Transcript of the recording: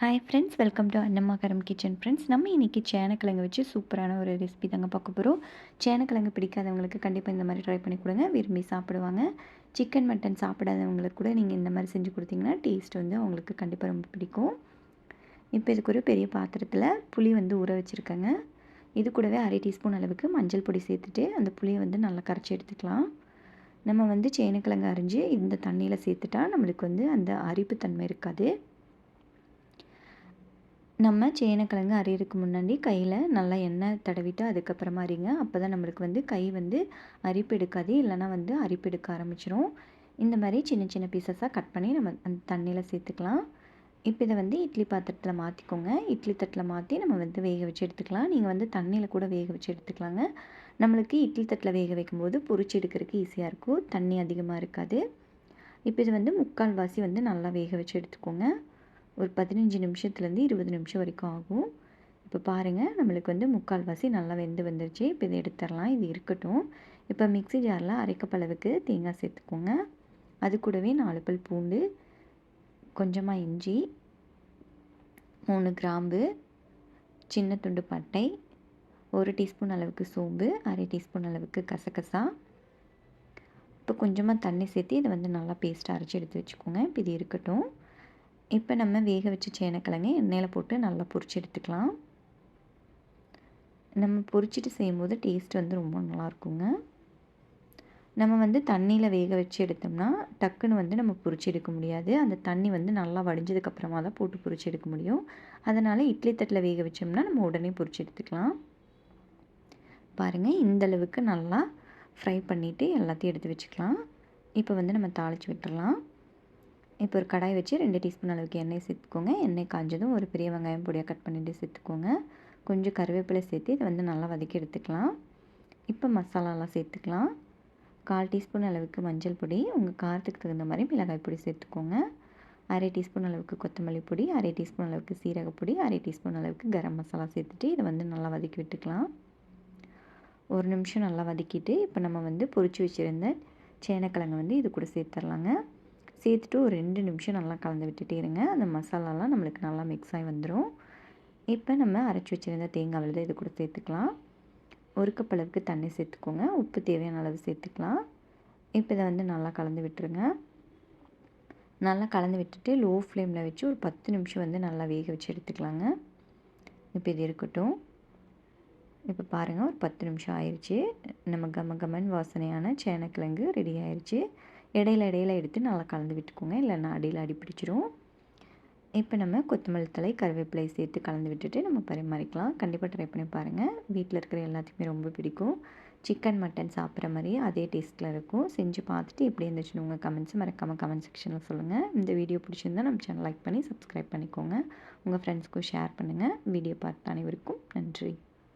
Hi friends welcome to அன்னம்மாகரம் kitchen friends நம்ம இன்றைக்கி சேனக்கிழங்கு வச்சு சூப்பரான ஒரு ரெசிபி தாங்க பார்க்க போகிறோம் சேனக்கிழங்கு பிடிக்காதவங்களுக்கு கண்டிப்பாக இந்த மாதிரி ட்ரை பண்ணி கொடுங்க. விரும்பி சாப்பிடுவாங்க. சிக்கன் மட்டன் சாப்பிடாதவங்களுக்கு கூட நீங்கள் இந்த மாதிரி செஞ்சு கொடுத்தீங்கன்னா டேஸ்ட் வந்து அவங்களுக்கு கண்டிப்பாக ரொம்ப பிடிக்கும். இப்போ இதுக்கு ஒரு பெரிய பாத்திரத்தில் புளி வந்து ஊற வச்சுருக்கேங்க. இது கூடவே அரை டீஸ்பூன் அளவுக்கு மஞ்சள் பொடி சேர்த்துட்டு அந்த புளியை வந்து நல்லா கரைச்சி எடுத்துக்கலாம். நம்ம வந்து சேனக்கிழங்கு அரிஞ்சு இந்த தண்ணியில் சேர்த்துட்டா நம்மளுக்கு வந்து அந்த அரிப்பு தன்மை இருக்காது. நம்ம சேனக்கிழங்கு அரியறதுக்கு முன்னாடி கையில் நல்லா எண்ணெய் தடவிட்டு அதுக்கப்புறமா அறிங்க அப்போ தான் நம்மளுக்கு வந்து கை வந்து அரிப்பு எடுக்காது. இல்லைனா வந்து அரிப்பு எடுக்க ஆரம்பிச்சிரும். இந்த மாதிரி சின்ன சின்ன பீசஸாக கட் பண்ணி நம்ம அந்த தண்ணியில் சேர்த்துக்கலாம். இப்போ இதை வந்து இட்லி பாத்திரத்தில் மாற்றிக்கோங்க இட்லி தட்டில் மாற்றி நம்ம வந்து வேக வச்சு எடுத்துக்கலாம். நீங்கள் வந்து தண்ணியில் கூட வேக வச்சு எடுத்துக்கலாங்க. நம்மளுக்கு இட்லி தட்டில் வேக வைக்கும்போது பொறிச்சு எடுக்கிறதுக்கு ஈஸியாக இருக்கும். தண்ணி அதிகமாக இருக்காது. இப்போ இது வந்து முக்கால் வாசி வந்து நல்லா வேக வச்சு எடுத்துக்கோங்க. ஒரு பதினஞ்சு நிமிஷத்துலேருந்து இருபது நிமிஷம் வரைக்கும் ஆகும். இப்போ பாருங்கள் நம்மளுக்கு வந்து முக்கால்வாசி நல்லா வெந்து வந்துருச்சு. இப்போ இதை எடுத்துடலாம். இது இருக்கட்டும். இப்போ மிக்சி ஜாரில் அரைக்கப்பளவுக்கு தேங்காய் சேர்த்துக்கோங்க. அது கூடவே நாலு பல் பூண்டு கொஞ்சமாக இஞ்சி மூணு கிராம்பு சின்ன துண்டு பட்டை ஒரு டீஸ்பூன் அளவுக்கு சோம்பு அரை டீஸ்பூன் அளவுக்கு கசகசா. இப்போ கொஞ்சமாக தண்ணி சேர்த்து இதை வந்து நல்லா பேஸ்ட்டாக அரைச்சி எடுத்து வச்சுக்கோங்க. இப்போ இது இருக்கட்டும். இப்போ நம்ம வேக வச்ச சேனக்கிழங்கு எண்ணெயில் போட்டு நல்லா பொரிச்சு எடுத்துக்கலாம். நம்ம பொரிச்சிட்டு செய்யும்போது டேஸ்ட் வந்து ரொம்ப நல்லாயிருக்குங்க நம்ம வந்து தண்ணியில் வேக வச்சு எடுத்தோம்னா டக்குன்னு வந்து நம்ம பொரிச்சு எடுக்க முடியாது. அந்த தண்ணி வந்து நல்லா வடிஞ்சதுக்கப்புறமா தான் போட்டு பொரிச்சு எடுக்க முடியும். அதனால் இட்லி தட்டில் வேக வச்சோம்னா நம்ம உடனே பொரிச்சு எடுத்துக்கலாம். பாருங்கள் இந்தளவுக்கு நல்லா ஃப்ரை பண்ணிவிட்டு எல்லாத்தையும் எடுத்து வச்சுக்கலாம். இப்போ வந்து நம்ம தாளித்து விட்டுடலாம் இப்போ ஒரு கடாய் வச்சு ரெண்டு டீஸ்பூன் அளவுக்கு எண்ணெய் சேர்த்துக்கோங்க. எண்ணெய் காஞ்சதும் ஒரு பெரிய வெங்காயம் பொடியாக கட் பண்ணிவிட்டு சேர்த்துக்கோங்க. கொஞ்சம் கருவேப்பிலை சேர்த்து இதை வந்து நல்லா வதக்கி எடுத்துக்கலாம். இப்போ மசாலாலாம் சேர்த்துக்கலாம். கால் டீஸ்பூன் அளவுக்கு மஞ்சள் பொடி உங்கள் காரத்துக்கு தகுந்த மாதிரி மிளகாய் பொடி சேர்த்துக்கோங்க. அரை டீஸ்பூன் அளவுக்கு கொத்தமல்லி பொடி அரை டீஸ்பூன் அளவுக்கு சீரகப்பொடி அரை டீஸ்பூன் அளவுக்கு கரம் மசாலா சேர்த்துட்டு இதை வந்து நல்லா வதக்கி விட்டுக்கலாம். ஒரு நிமிஷம் நல்லா வதக்கிட்டு இப்போ நம்ம வந்து பொறிச்சு வச்சுருந்த சேனக்கிழங்கு வந்து இது கூட சேர்த்துடலாங்க சேர்த்துட்டு ஒரு ரெண்டு நிமிஷம் நல்லா கலந்து விட்டுட்டே இருங்க. அந்த மசாலாலாம் நம்மளுக்கு நல்லா மிக்ஸ் ஆகி வந்துடும் இப்போ நம்ம அரைச்சி வச்சுருந்த தேங்காய் விழுது இது கூட சேர்த்துக்கலாம். ஒரு கப் அளவுக்கு தண்ணி சேர்த்துக்கோங்க. உப்பு தேவையான அளவு சேர்த்துக்கலாம். இப்போ இதை வந்து நல்லா கலந்து விட்டுருங்க. நல்லா கலந்து விட்டுட்டு லோ ஃப்ளேமில் வச்சு ஒரு பத்து நிமிஷம் வந்து நல்லா வேக வச்சு எடுத்துக்கலாங்க. இப்போ இது இருக்கட்டும். இப்போ பாருங்கள் ஒரு பத்து நிமிஷம் ஆயிடுச்சு நம்ம கம கமன் வாசனையான சேனக்கிழங்கு ரெடி ஆயிடுச்சு இடையில இடையில எடுத்து நல்லா கலந்து விட்டுக்கோங்க. இல்லைன்னா அடியில் அடி பிடிச்சிரும். இப்போ நம்ம கொத்தமல்லி தலை கருவேப்பிலை சேர்த்து கலந்து விட்டுட்டு நம்ம பரிமாறிக்கலாம். கண்டிப்பாக ட்ரை பண்ணி பாருங்கள் வீட்டில் இருக்கிற எல்லாத்துக்குமே ரொம்ப பிடிக்கும். சிக்கன் மட்டன் சாப்பிட்ற மாதிரி அதே டேஸ்ட்டில் இருக்கும். செஞ்சு பார்த்துட்டு எப்படி இருந்துச்சுன்னு உங்கள் கமெண்ட்ஸ் மறக்காமல் கமெண்ட் செக்ஷனில் சொல்லுங்கள் இந்த வீடியோ பிடிச்சிருந்தா நம்ம சேனல் லைக் பண்ணி சப்ஸ்கிரைப் பண்ணிக்கோங்க. உங்கள் ஃப்ரெண்ட்ஸ்க்கும் ஷேர் பண்ணுங்கள் வீடியோ பார்த்த அனைவருக்கும் நன்றி.